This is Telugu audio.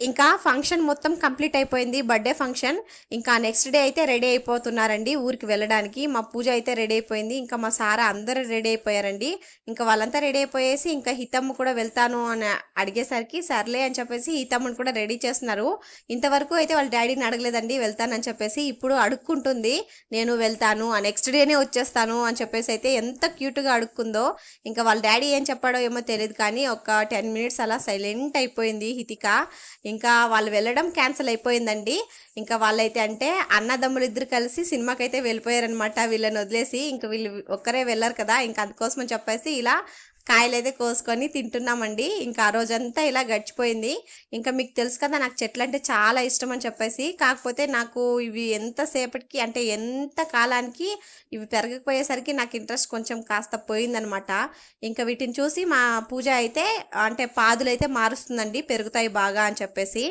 ఇంకా ఫంక్షన్ మొత్తం కంప్లీట్ అయిపోయింది బర్త్డే ఫంక్షన్ ఇంకా నెక్స్ట్ డే అయితే రెడీ అయిపోతున్నారండి ఊరికి వెళ్ళడానికి. మా పూజ అయితే రెడీ అయిపోయింది. ఇంకా మా సారా అందరూ రెడీ అయిపోయారండి. ఇంకా వాళ్ళంతా రెడీ అయిపోయేసి ఇంకా హితమ్ము కూడా వెళ్తాను అని అడిగేసరికి సర్లే అని చెప్పేసి హితమ్ముని కూడా రెడీ చేస్తున్నారు. ఇంతవరకు అయితే వాళ్ళ డాడీని అడగలేదండి వెళ్తానని చెప్పేసి ఇప్పుడు అడుక్కుంటుంది. నేను వెళ్తాను నెక్స్ట్ డేనే వచ్చేస్తాను అని చెప్పేసి అయితే ఎంత క్యూట్గా అడుక్కుందో. ఇంకా వాళ్ళ డాడీ ఏం చెప్పాడో ఏమో తెలియదు కానీ ఒక టెన్ మినిట్స్ అలా సైలెంట్ అయిపోయింది హితిక. ఇంకా వాళ్ళు వెళ్ళడం క్యాన్సిల్ అయిపోయిందండి. ఇంకా వాళ్ళైతే అంటే అన్నదమ్ములు ఇద్దరు కలిసి సినిమాకి అయితే వెళ్ళిపోయారనమాట వీళ్ళని వదిలేసి ఇంకా వీళ్ళు ఒక్కరే వెళ్ళారు కదా ఇంకా అందుకోసమని చెప్పేసి ఇలా కాయలు అయితే కోసుకొని తింటున్నామండి. ఇంకా ఆ రోజంతా ఇలా గడిచిపోయింది. ఇంకా మీకు తెలుసు కదా నాకు చెట్లు అంటే చాలా ఇష్టం అని చెప్పేసి. కాకపోతే నాకు ఇవి ఎంతసేపటికి అంటే ఎంత కాలానికి ఇవి పెరగకపోయేసరికి నాకు ఇంట్రెస్ట్ కొంచెం కాస్త పోయిందనమాట. ఇంకా వీటిని చూసి మా పూజ అయితే అంటే పాదులు అయితే మారుస్తుందండి పెరుగుతాయి బాగా అని చెప్పేసి.